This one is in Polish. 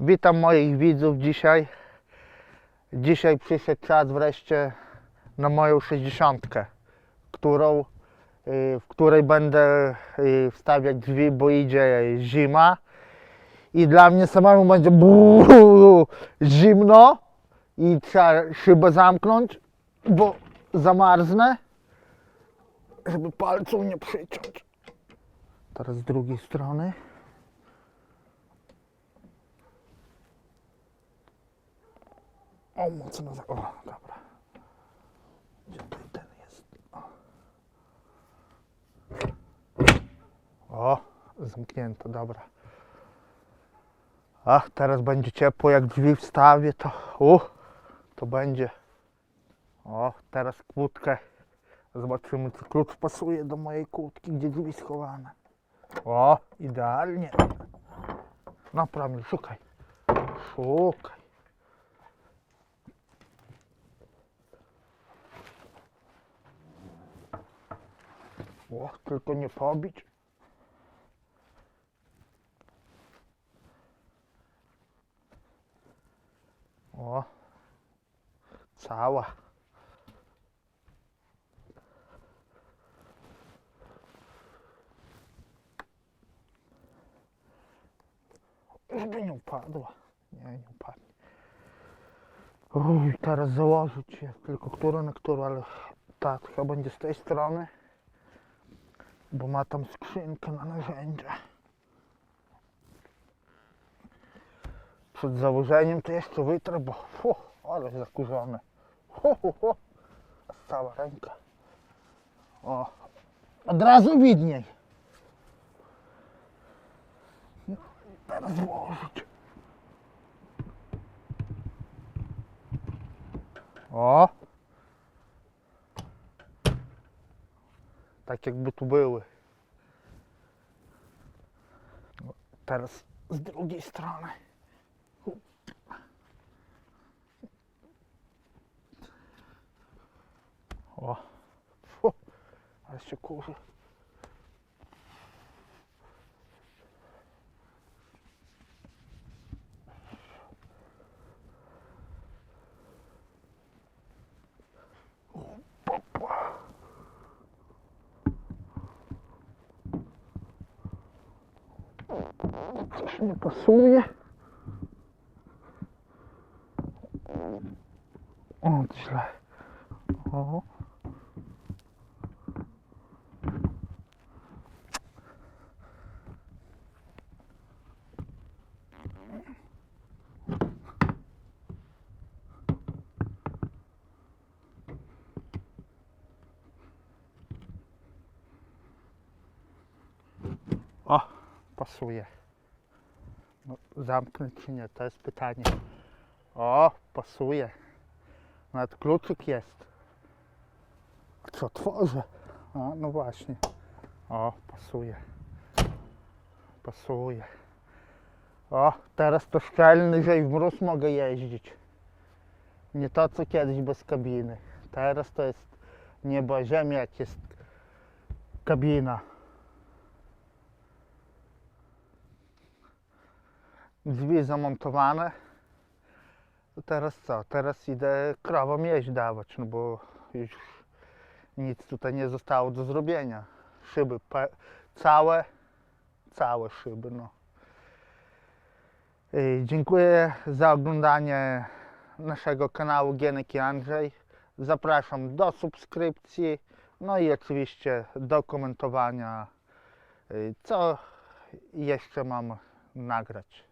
Witam moich widzów dzisiaj. Dzisiaj przyszedł czas wreszcie na moją 60, którą, y, w której będę y, wstawiać drzwi, bo idzie zima. I dla mnie samemu będzie buu, zimno i trzeba szybę zamknąć, bo zamarznę, żeby palców nie przyciąć. Teraz z drugiej strony. O, mocno za... O, dobra. Gdzie tu ten jest? O. o, zamknięto, dobra. Ach, teraz będzie ciepło, jak drzwi wstawię, to... U, to będzie. O, teraz kłódkę. Zobaczymy, czy klucz pasuje do mojej kłódki, gdzie drzwi schowane. O, idealnie. Pramil, szukaj. Szukaj. O, tylko nie pobić. O, cała. Żeby nie upadła. Nie, nie upadnie. Uj, teraz założyć je. Tylko którą na którą, ale ta chyba będzie z tej strony. Bo ma tam skrzynkę na narzędzia. Przed założeniem to jeszcze wytrę, bo fu, ale zakurzone. Hu, hu, hu. Cała ręka. O, od razu widniej. No, i teraz włożyć. O! Tak jakby tu były. No, Teraz z drugiej strony. O! Fu, ale się kurzy. Coś nie pasuje. O, źle. O. pasuje. No, czy nie, to jest pytanie. O, pasuje. Nawet kluczyk jest. Co, otworzę? A, no właśnie. O, pasuje. Pasuje. O, teraz to szczelny, że i w mróz mogę jeździć. Nie to, co kiedyś bez kabiny. Teraz to jest niebo ziemia, jak jest kabina. Drzwi zamontowane. To teraz co? Teraz idę krowom jeść dawać, no bo już nic tutaj nie zostało do zrobienia. Szyby całe, całe szyby, no. I dziękuję za oglądanie naszego kanału Gienek i Andrzej. Zapraszam do subskrypcji, no i oczywiście do komentowania, y, co jeszcze mam nagrać.